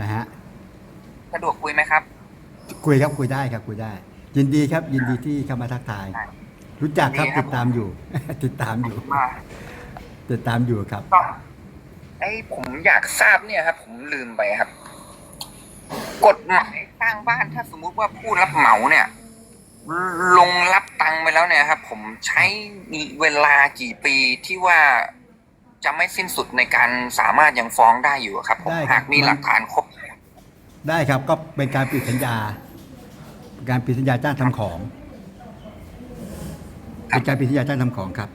นะฮะสะดวกคุยไหมครับ คุยครับคุยได้ครับคุยได้ ยินดีครับ ยินดีที่เข้ามาทักทายได้รู้จักครับดีครับติดตามอยู่ ติดตามอยู่มาติดตามอยู่ครับก็ไอ้ผมอยากทราบเนี่ยครับ ผมลืมไปครับ กฎหมายสร้างบ้านถ้าสมมุติว่าผู้รับเหมาเนี่ย ลงรับตังค์ไปแล้วเนี่ยครับ ผมใช้เวลากี่ปีที่ว่า จะไม่สิ้นสุดในการสามารถยังฟ้องได้อยู่ครับผมได้ครับ หากมีมันหลักฐานครบ ได้ครับก็เป็นการปิดสัญญาการปิดสัญญาจ้างทำของครับ เป็นการปิดสัญญาจ้างทำของครับ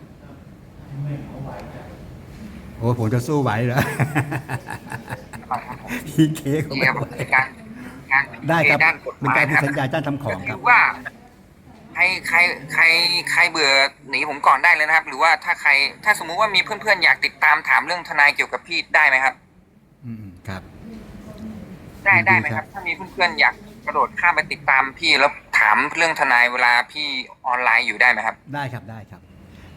โอ้ผมจะสู้ไหวเหรอ พี่เคก็เกี่ไม่ยวไหวกับการการได้ครับด้านกฎหเป็นมายการปิดครับสัญญาจ้างทำของก็คคืรับอว่า ใครใครใครใครเบื่อ หนีผมก่อนได้เลยนะครับ หรือว่าถ้าใครถ้าสมมุติว่ามีเพื่อนๆอยากติดตามถามเรื่องทนายเกี่ยวกับพี่ได้ไหมครับ อืมครับ ได้ยินดีได้ไหมคครัรับบถ้ามีเพื่อนๆอยากกระโดดข้ามไปติดตามพี่แล้วถามเรื่องทนายเวลาพี่ออนไลน์อยู่ได้ไหมครับ ได้ครับได้ครับ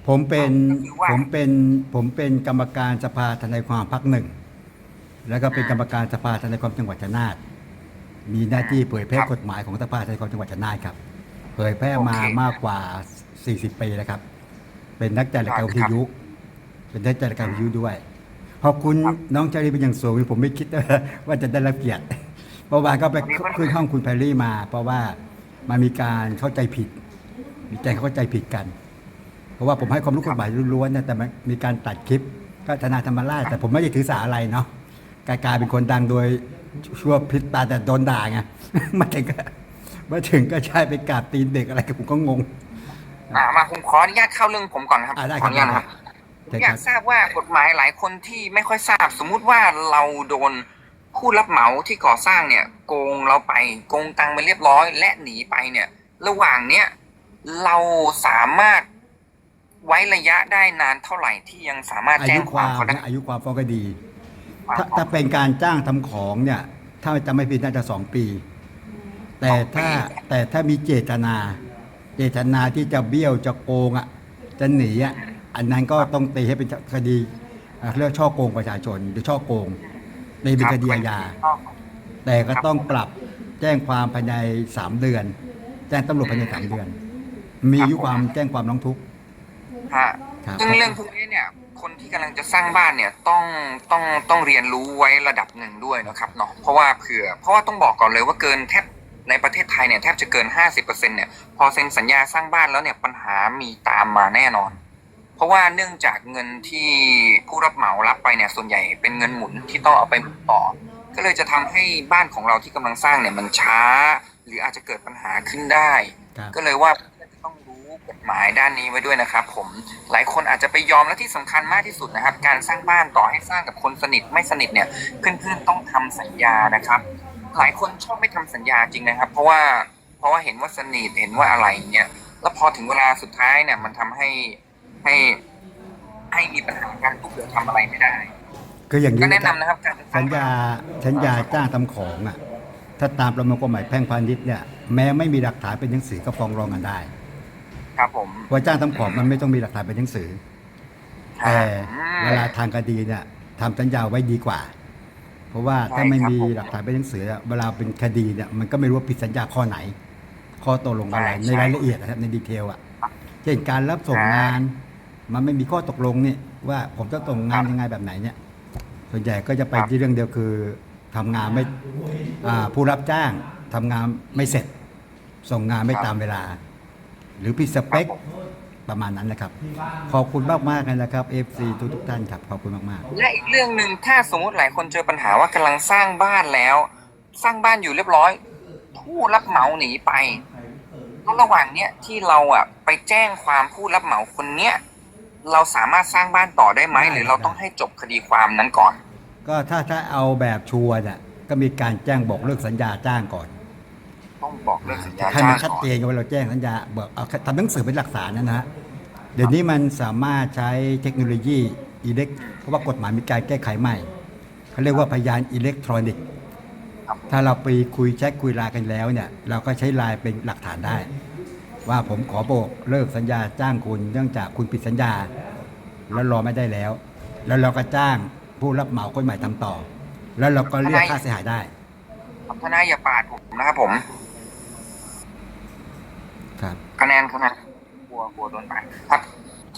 ผมเป็นก็คือว่าผมเป็นผมเป็นกรรมการสภาทนายความพักหนึ่งแล้วก็เป็นกรรมการสภาทนายความจังหวัดชัยนาทมีหน้าที่เผยแพร่กฎหมายของสภาทนายความจังหวัดชัยนาทครับ เผยแพร่มามากกว่า 40 ปีแล้วครับ เป็นนักจัดรายการวิทยุ เป็นนักจัดรายการวิทยุด้วยขอบคุณน้องจารีเป็นอย่างสูงผมไม่คิดว่าจะได้รับเกียรติเมื่อวานก็ไปขึ้นห้องคุณแพรรี่มา เพราะว่ามันมีการเข้าใจผิด มีใจเข้าใจผิดกัน เพราะว่าผมให้ความรู้กฎหมายล้วนๆนะแต่มันมีการตัดคลิปก็ธนาธรรมราชแต่ผมไม่ได้ถือสาอะไรเนาะกลายกลายเป็นคนดังโดยชั่วพริบตาแต่โดนด่าไงมาถึงก็มาถึงก็ใช่ไปกราบตีนเด็กอะไรก็ผมก็งง อ่ามาผมขออนุญาตเข้าเรื่องผมก่อนครับอ่าได้ขคอรับอนุญาตนะครับได้อคยารักบทราบว่ากฎหมายหลายคนที่ไม่ค่อยทราบ สมมุติว่าเราโดนผู้รับเหมาที่ก่อสร้างเนี่ย โกงเราไปโกงตังค์ไปเรียบร้อย และหนีไปเนี่ย ระหว่างเนี้ยเราสามารถไว้ระยะได้นานเท่าไหร่ที่ยังสามารถอาแจ้ยุงคความาวมเขาได้นะอายุความฟ้องคดีถ้าถ้าเป็นการจ้างทำของเนี่ย ถ้าจะไม่ผิดน่าจะสองปี แต่ถ้าแต่ถ้ามีเจตนา เจตนาที่จะเบี้ยวจะโกงอะจะหนีอะอันนั้นก็ต้องตีให้เป็นคดีอะเรียกช่อโกงประชาชนหรือช่อโกงตีเป็นคดีอาญาแต่ก็ต้องปรับแจ้งความภายในสามเดือน แจ้งตำรวจภายในสามเดือน มีอายุความแจ้งความร้องทุกข์ฮะครับซึ่งเรื่องพวกนี้เนี่ย คนที่กำลังจะสร้างบ้านเนี่ยต้องต้องต้องเรียนรู้ไว้ระดับหนึ่งด้วยนะครับเนาะเพราะว่าเผื่อ เพราะว่าต้องบอกก่อนเลยว่าเกินแทบ ในประเทศไทยเนี่ยแทบจะเกิน 50%เนี่ยพอเซ็นสัญญาสร้างบ้านแล้วเนี่ยปัญหามีตามมาแน่นอน เพราะว่าเนื่องจากเงินที่ผู้รับเหมารับไปเนี่ยส่วนใหญ่เป็นเงินหมุนที่ต้องเอาไปหมุนต่อ ก็เลยจะทำให้บ้านของเราที่กำลังสร้างเนี่ยมันช้า หรืออาจจะเกิดปัญหาขึ้นได้ครับก็เลยว่าต้องรู้กฎหมายด้านนี้ไว้ด้วยนะครับ ผมหลายคนอาจจะไปยอมและที่สำคัญมากที่สุดนะครับ การสร้างบ้านต่อให้สร้างกับคนสนิทไม่สนิทเนี่ยเพื่อนๆต้องทำสัญญานะครับ หลายคนชอบไม่ทำสัญญาจริงนะครับ เพราะว่าเพราะว่าเห็นว่าสนิทเห็นว่าอะไรเงี้ยแล้วพอถึงเวลาสุดท้ายเนี่ย มันทำให้ให้ให้มีปัญหาการทุกเดือทำอะไรไม่ได้คืออย่างนี้ก็นะแนะคนรับนะครับการสร้สังญบ้นญาสัญญาจ้างทำของอะ ถ้าตามประมวลกฎหมายแพ่งพาณิชย์เนี่ยแม้ไม่มีหลักฐานเป็นหนังสือก็ฟ้องร้องกันได้ ครับผมเพราะจ้างทำของมันไม่ต้องมีหลักฐานเป็นหนังสือแต่เวลาทางคดีเนี่ยทำสัญญาไว้ดีกว่า เพราะว่าถ้าไม่มีหลักฐานเป็นหนังสืออะเวลาเป็นคดีเนี่ยมันก็ไม่รู้ว่าผิดสัญญาข้อไหน ข้อตกลงอะไรในรายละเอียดนะครับในดีเทลอะเช่นการรับส่งงาน มันไม่มีข้อตกลงนี่ว่าผมจะส่งงานยังไงแบบไหนเนี่ย ส่วนใหญ่ก็จะไปที่เรื่องเดียวคือทำงานไม่อ่าผู้รับจ้างทำงานไม่เสร็จ ส่งงานไม่ตามเวลา หรือผิดสเปค ประมาณนั้นนะครับ ขอบคุณมากมากๆเลยนะครับ FC ทุกทุกๆท่านครับขอบคุณมากมากและอีกเรื่องหนึ่งถ้าสมมติหลายคนเจอปัญหาว่ากำลังสร้างบ้านแล้ว สร้างบ้านอยู่เรียบร้อย ผู้รับเหมาหนีไปแล้วระหว่างเนี้ยที่เราอะไปแจ้งความผู้รับเหมาคนเนี้ยเราสามารถสร้างบ้านต่อได้ไหมหรือเราต้องให้จบคดีความนั้นก่อนๆก็ถ้าถ้าเอาแบบชัวร์เนี่ยก็มีการแจ้งบอกเลิกสัญญาจ้างก่อนต้องบอกเรื่องสัญญาให้จ้ามันงชัดก่อนเจนกันว่าเราแจ้งสัญญาบอกเอาทำหนังสือเป็นหลักฐานนะนะฮะ เดี๋ยวนี้มันสามารถใช้เทคโนโลยีอิเล็กเพราะว่ากฎหมายมีการแก้ไขใหม่เขาเรียกว่าพยานอิเล็กทรอนิกส์ครับถ้าเราไปคุยแชทคุยไลน์กันแล้วเนี่ย เราก็ใช้ไลน์เป็นหลักฐานได้ ว่าผมขอบอกเลิกสัญญาจ้างคุณเนื่องจากคุณผิดสัญญา แล้วรอไม่ได้แล้ว แล้วเราก็จ้างผู้รับเหมาคนใหม่ทำต่อ แล้วเราก็เรียกค่าเสียหายได้ทนายอย่าปาดผมนะครับผม ครับคะแนนคะแนนก ลัวกลัวโดนปาดครับ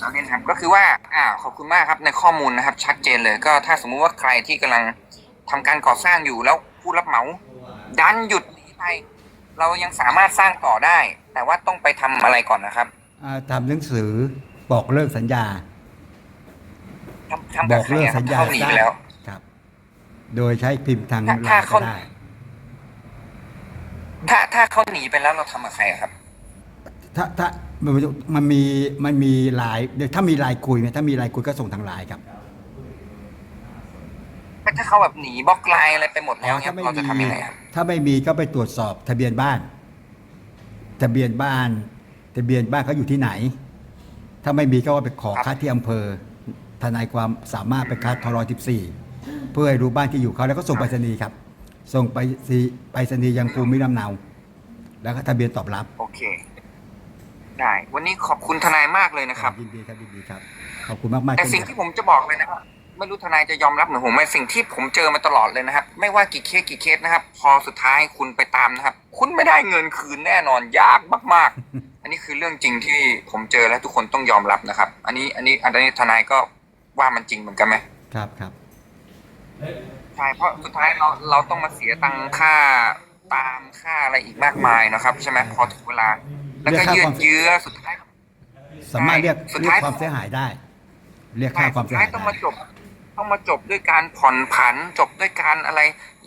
เราเล่นครับก็คือว่าอ่าขอบคุณมากครับในข้อมูลนะครับ ชัดเจนเลยก็ถ้าสมมุติว่าใครที่กำลังทำการก่อสร้างอยู่แล้วผู้รับเหมาดันหยุดหนีไปเรายังสามารถสร้างต่อได้ แต่ว่าต้องไปทำอะไรก่อนนะครับอ่าทำหนังสือบอกเลิกสัญญาทำทำบกับอกใครเลิกอะครัสับญญาเขาหนีไปแล้วครับ โดยใช้พิมพ์ทางถ้าไลถ้าน์เขาก็ได้ถ้าถ้าเขาหนีไปแล้วเราทำกับใครอะครับ ถ้าถ้ามันมันมีมันมีไลน์เดี๋ยวถ้ามีไลน์คุยเนี่ยถ้ามีไลน์คุยก็ส่งทางไลน์ครับถ้าเขาแบบหนีบล็อกไลน์อะไรไปหมดแล้วเนี่ยถ้าไม่เราจะมีทำยังไงครับถ้าไม่มีก็ไปตรวจสอบทะเบียนบ้าน ทะเบียนบ้าน ทะเบียนบ้านเขาอยู่ที่ไหน ถ้าไม่มีก็ว่าไปขอครับคัดที่อำเภอทนายความสามารถไปคัดทร14 เพื่อให้รู้บ้านที่อยู่เขาแล้วก็ส่งไปรษณีย์ครับ ส่งไปสีไปรษณีย์ยังภูมิลำเนา แล้วก็ทะเบียนตอบรับ โอเค ได้ วันนี้ขอบคุณทนายมากเลยนะครับยินดีครับยินดีครับ ขอบคุณมากมากๆแต่สิ่งที่ผมจะบอกเลยนะครับไม่รู้ทนายจะยอมรับหรือผมไม่สิ่งที่ผมเจอมาตลอดเลยนะครับ ไม่ว่ากี่เคสกี่เคสนะครับ พอสุดท้ายคุณไปตามนะครับ คุณไม่ได้เงินคืนแน่นอนยากมาก ๆ อันนี้คือเรื่องจริงที่ผมเจอและทุกคนต้องยอมรับนะครับ อันนี้อันนี้อันนี้ทนายก็ว่ามันจริงเหมือนกันไหมครับครับใช่เพราะสุดท้ายเราเราต้องมาเสียตังค่าตามค่าอะไรอีกมากมายนะครับ ใช่ไหมพอถึงเวลา แล้วก็ยืดเยื้อสุดท้าย สามารถเรียกสุดเรียท้ายกความเสียหายได้ เรียกค่าความเสียหายต้องได้มาจบ ต้องมาจบด้วยการผ่อนผัน จบด้วยการอะไร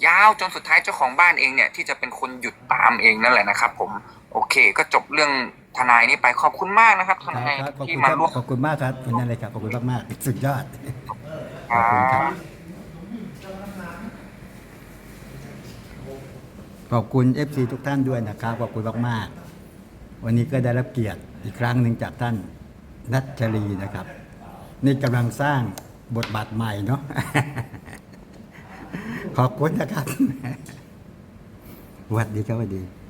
ยาวจนสุดท้ายเจ้าของบ้านเองเนี่ย ที่จะเป็นคนหยุดตามเองนั่นแหละนะครับ ผม โอเค ก็จบเรื่องทนายนี้ไปขอบคุณมากนะครับทครับนายครับขอบที่คุณมาครับร่วมขอบคุณมากครับคุณนั่นเลยครับขอบคุณมากมากๆสุดยอดคขอบคุณครัรับบขอบคุณ FC ทุกท่านด้วยนะครับขอบคุณมากๆ วันนี้ก็ได้รับเกียรติอีกครั้งหนึ่งจากท่านนัชรีนะครับ นี่กำลังสร้างบทบาทใหม่เนาะขอบคุณนะครับสวัสดีครับสวัสดี